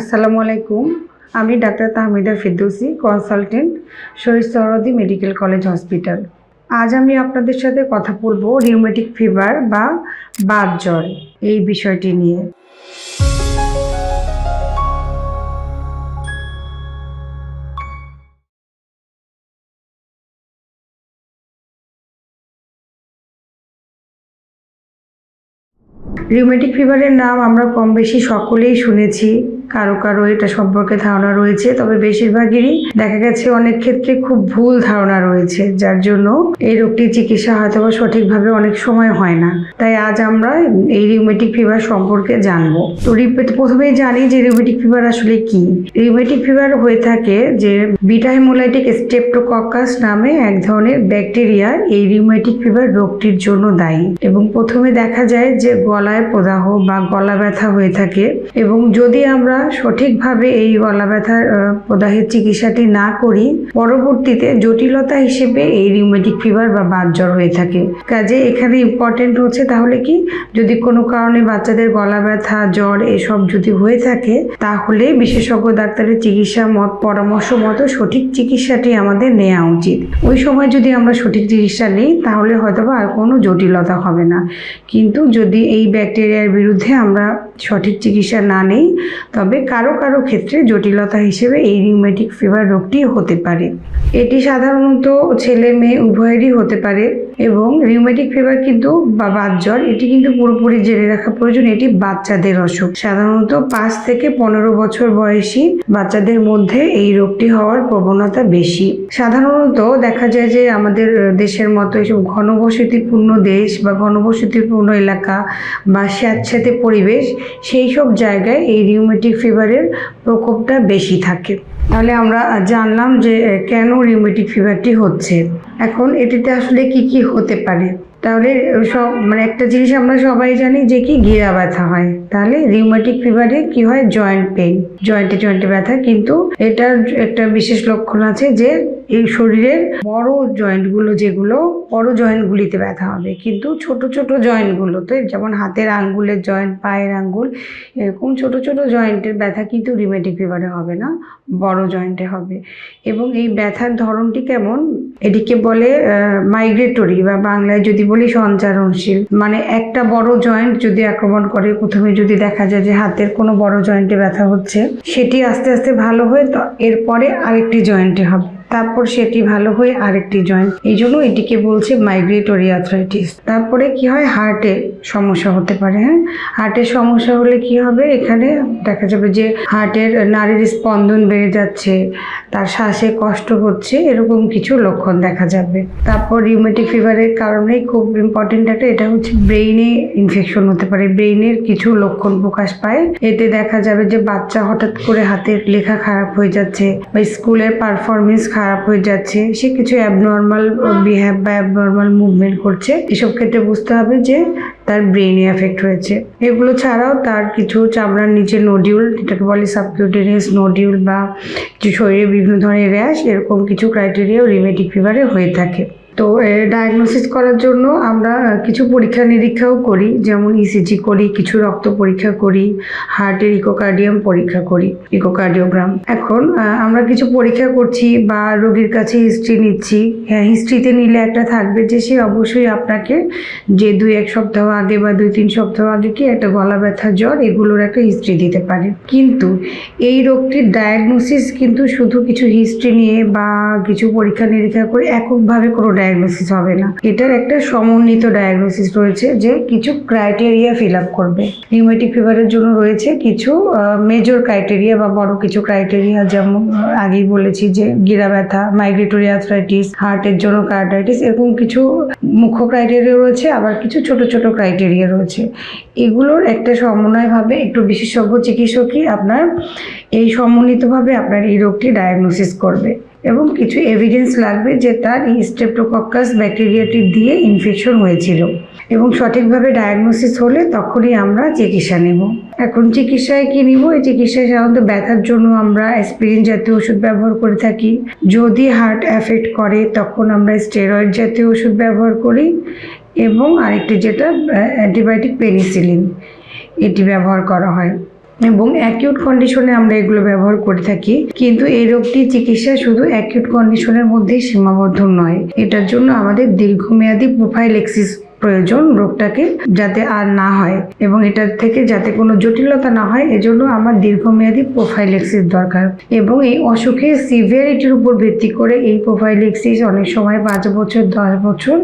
আসসালামু আলাইকুম। আমি doctor Tahmida Firdousi consultant Shaheed Suhrawardy medical college hospital. আজ আমি আপনাদের সাথে কথা বলব রিউমেটিক ফিভার বা বাত জ্বর এই বিষয়টি নিয়ে। রিউমেটিক ফিভারের নাম আমরা কম বেশি সকলেই শুনেছি। কারও কারও এটা সম্পর্কে ধারণা রয়েছে, তবে বেশিরভাগেরই দেখা গেছে অনেক ক্ষেত্রে খুব ভুল ধারণা রয়েছে, যার জন্য এই রোগটির চিকিৎসা হয়তো বা সঠিকভাবে অনেক সময় হয় না। তাই আজ আমরা এই রিউমেটিক ফিভার সম্পর্কে জানব। তো প্রথমেই জানি যে রিউমেটিক ফিভার আসলে কি। রিউমেটিক ফিভার হয়ে থাকে যে বিটা হেমোলাইটিক স্টেপ্টোকক্কাস নামে এক ধরনের ব্যাকটেরিয়া এই রিউমেটিক ফিভার রোগটির জন্য দায়ী। এবং প্রথমে দেখা যায় যে গলায় প্রদাহ বা গলা ব্যথা হয়ে থাকে। এবং যদি আমরা সঠিকভাবে এই গলা ব্যথার প্রদাহের চিকিৎসাটি না করি, পরবর্তীতে জটিলতা হিসেবে এই রিউমেটিক ফিভার বা বাত জ্বর হয়ে থাকে। কাজে এখানে ইম্পর্টেন্ট হচ্ছে তাহলে কি, যদি কোনো কারণে বাচ্চাদের গলা ব্যথা জ্বর এসব যদি হয়ে থাকে, তাহলে বিশেষজ্ঞ ডাক্তারের চিকিৎসা মত, পরামর্শ মতো সঠিক চিকিৎসাটি আমাদের নেওয়া উচিত। ওই সময় যদি আমরা সঠিক চিকিৎসা নিই, তাহলে হয়তোবা আর কোনো জটিলতা হবে না। কিন্তু যদি এই ব্যাকটেরিয়ার বিরুদ্ধে আমরা সঠিক চিকিৎসা না নেই, তবে কারও কারও ক্ষেত্রে জটিলতা হিসেবে এই রিউমেটিক ফিভার রোগটি হতে পারে। এটি সাধারণত ছেলে মেয়ে উভয়েরই হতে পারে এবং রিউমেটিক ফিভার কিন্তু বা বাত জ্বর, এটি কিন্তু পুরোপুরি জেনে রাখা প্রয়োজন, এটি বাচ্চাদের অসুখ। সাধারণত পাঁচ থেকে পনেরো বছর বয়সী বাচ্চাদের মধ্যে এই রোগটি হওয়ার প্রবণতা বেশি। সাধারণত দেখা যায় যে আমাদের দেশের মতো এইসব ঘনবসতিপূর্ণ দেশ বা ঘনবসতিপূর্ণ এলাকা বা স্যাঁতস্যাঁতে পরিবেশ সেই সব জায়গায় এই রিউমেটিক ফিভারের প্রকোপটা বেশি থাকে। তাহলে আমরা জানলাম যে, কেন রিউমেটিক ফিভারটি হচ্ছে? এখন এটিতে আসলে কি কি হতে পারে? তাহলে সব মানে একটা জিনিস আমরা সবাই জানি যে কি গিরা ব্যথা হয়। তাহলে রিউমেটিক ফিভারে কি হয়? জয়েন্ট পেইন জয়েন্টে জয়েন্টে ব্যথা। কিন্তু এটার একটা বিশেষ লক্ষণ আছে যে এই শরীরের বড় জয়েন্টগুলো যেগুলো, বড় জয়েন্টগুলিতে ব্যথা হবে। কিন্তু ছোট ছোট জয়েন্টগুলোতে যেমন হাতের আঙ্গুলের জয়েন্ট পায়ের আঙ্গুল, এরকম ছোট ছোট জয়েন্টের ব্যথা কিন্তু রিউমেটিক ফিভারে হবে না, বড় জয়েন্টে হবে। এবং এই ব্যথার ধরনটি কেমন? এটিকে বলে মাইগ্রেটরি বা বাংলায় যদি বলি সঞ্চারণশীল। মানে একটা বড় জয়েন্ট যদি আক্রমণ করে, প্রথমে যদি দেখা যায় যে হাতের কোনো বড় জয়েন্টে ব্যথা হচ্ছে, সেটি আস্তে আস্তে ভালো হয়ে তো এরপরে আরেকটি জয়েন্টে হবে। তারপর সেটি ভালো হয়ে আরেকটি জয়েন্ট এই জন্য এটিকে বলছে মাইগ্রেটরি আর্থ্রাইটিস তারপরে কি হয়? হার্টে সমস্যা হতে পারে হ্যাঁ? হার্টের সমস্যা হলে কি হবে? এখানে দেখা যাবে যে হার্টের নারীর স্পন্দন বেড়ে যাচ্ছে, তার শ্বাসে কষ্ট হচ্ছে, এরকম কিছু লক্ষণ দেখা যাবে। তারপর রিউমেটিক ফিভারের কারণে খুব ইম্পর্টেন্ট একটা, এটা হচ্ছে ব্রেইনে ইনফেকশন হতে পারে। ব্রেইনের কিছু লক্ষণ প্রকাশ পায়। এতে দেখা যাবে যে বাচ্চা হঠাৎ করে হাতের লেখা খারাপ হয়ে যাচ্ছে বা স্কুলের পারফরমেন্স খারাপ হয়ে যাচ্ছে, সে কিছু অ্যাবনর্মাল বিহেভ বা অ্যাবনর্মাল মুভমেন্ট করছে। এসব ক্ষেত্রে বুঝতে হবে যে তার ব্রেনে এফেক্ট হয়েছে। এগুলো ছাড়াও তার কিছু চামড়ার নিচে নডিউল যেটাকে বলে সাবকিউটেনিয়াস নোডিউল বা কিছু শরীরে বিভিন্ন ধরনের র্যাশ এরকম কিছু ক্রাইটেরিয়াও রিমেটিক ফিভারে হয়ে থাকে। তো ডায়াগনোসিস করার জন্য আমরা কিছু পরীক্ষা নিরীক্ষাও করি, যেমন ইসিজি করি, কিছু রক্ত পরীক্ষা করি হার্টের ইকোকার্ডিয়াম পরীক্ষা করি ইকোকার্ডিওগ্রাম এখন আমরা কিছু পরীক্ষা করছি বা রোগীর কাছে হিস্ট্রি নিচ্ছি হ্যাঁ হিস্ট্রিতে নিলে একটা থাকবে যে সে অবশ্যই আপনাকে যে দুই এক সপ্তাহ আগে বা দুই তিন সপ্তাহ আগে কি একটা গলা ব্যথা, জ্বর এগুলোর একটা হিস্ট্রি দিতে পারে। কিন্তু এই রোগটির ডায়াগনোসিস কিন্তু শুধু কিছু হিস্ট্রি নিয়ে বা কিছু পরীক্ষা নিরীক্ষা করে এককভাবে কোনো ডায়াগনোসিস হবে না। এটার একটা সমন্বিত ডায়াগনোসিস রয়েছে যে কিছু ক্রাইটেরিয়া ফিল আপ করবে। রিউমেটিক ফিভারের জন্য রয়েছে কিছু মেজর ক্রাইটেরিয়া বা বড় কিছু ক্রাইটেরিয়া যেমন আগেই বলেছি যে গিরা ব্যথা মাইগ্রেটরি আর্থ্রাইটিস হার্টের জন্য কার্ডাইটিস এরকম কিছু মুখ্য ক্রাইটেরিয়া রয়েছে, আবার কিছু ছোট ছোট ক্রাইটেরিয়া রয়েছে। এগুলোর একটা সমন্বয়ভাবে একটু বিশেষজ্ঞ চিকিৎসকই আপনার এই সমন্বিতভাবে আপনার এই রোগটি ডায়াগনোসিস করবে। এবং কিছু এভিডেন্স লাগবে যে তার স্টেপ্টোকক্কাস ব্যাকটেরিয়াটি দিয়ে ইনফেকশন হয়েছিল। এবং সঠিকভাবে ডায়াগনোসিস হলে তখনই আমরা চিকিৎসা নেব। এখন চিকিৎসায় কি নিব? এই চিকিৎসায় সাধারণত ব্যথার জন্য আমরা অ্যাসপিরিন জাতীয় ওষুধ ব্যবহার করে থাকি। যদি হার্ট অ্যাফেক্ট করে, তখন আমরা স্টেরয়েড জাতীয় ওষুধ ব্যবহার করি। এবং আরেকটি যেটা অ্যান্টিবায়োটিক পেনিসিলিন এটি ব্যবহার করা হয়। এবং অ্যাকিউট কন্ডিশনে আমরা এগুলো ব্যবহার করে থাকি। কিন্তু এই রোগটির চিকিৎসা শুধু অ্যাকিউট কন্ডিশনের মধ্যেই সীমাবদ্ধ নয়, এটার জন্য আমাদের দীর্ঘমেয়াদী প্রোফাইলেক্সিস প্রয়োজন রোগটাকে যাতে আর না হয় এবং এটার থেকে যাতে কোনো জটিলতা না হয়, এজন্য আমার দীর্ঘমেয়াদী প্রোফাইলেক্সিস দরকার। এবং এই অসুখের সিভিয়ারিটির উপর ভিত্তি করে এই প্রোফাইলেক্সিস অনেক সময় পাঁচ বছর, দশ বছর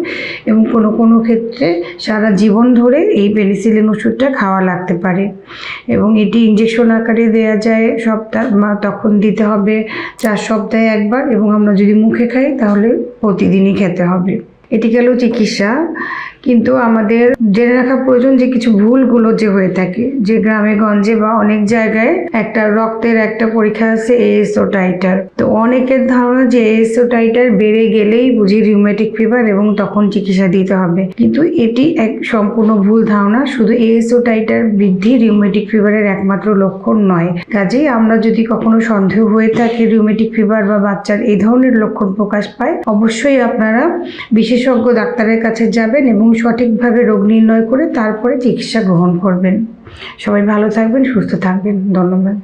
এবং কোনো কোনো ক্ষেত্রে সারা জীবন ধরে এই পেনিসিলিন ওষুধটা খাওয়া লাগতে পারে। এবং এটি ইঞ্জেকশন আকারে দেওয়া যায়, সপ্তাহ তখন দিতে হবে, চার সপ্তাহে একবার এবং আমরা যদি মুখে খাই তাহলে প্রতিদিনই খেতে হবে। এটি গেল চিকিৎসা। কিন্তু আমাদের জেনে রাখা প্রয়োজন যে কিছু ভুলগুলো যে হয়ে থাকে। যে গ্রামে, গঞ্জে বা অনেক জায়গায় একটা রক্তের একটা পরীক্ষা আছে এএসও টাইটার তো অনেকের ধারণা যে এএসও টাইটার বেড়ে গেলেই বুঝি রিউমেটিক ফিভার এবং তখন চিকিৎসা দিতে হবে। কিন্তু এটি এক সম্পূর্ণ ভুল ধারণা। শুধু এএসও টাইটার বৃদ্ধি রিউমেটিক ফিভারের একমাত্র লক্ষণ নয়। কাজেই আমরা যদি কখনো সন্দেহ হয়ে থাকে রিউমেটিক ফিভার বা বাচ্চার এই ধরনের লক্ষণ প্রকাশ পায়, অবশ্যই আপনারা বিশেষজ্ঞ ডাক্তারের কাছে যাবেন এবং সঠিকভাবে রোগ নির্ণয় করে তারপরে চিকিৎসা গ্রহণ করবেন। সবাই ভালো থাকবেন সুস্থ থাকবেন। ধন্যবাদ।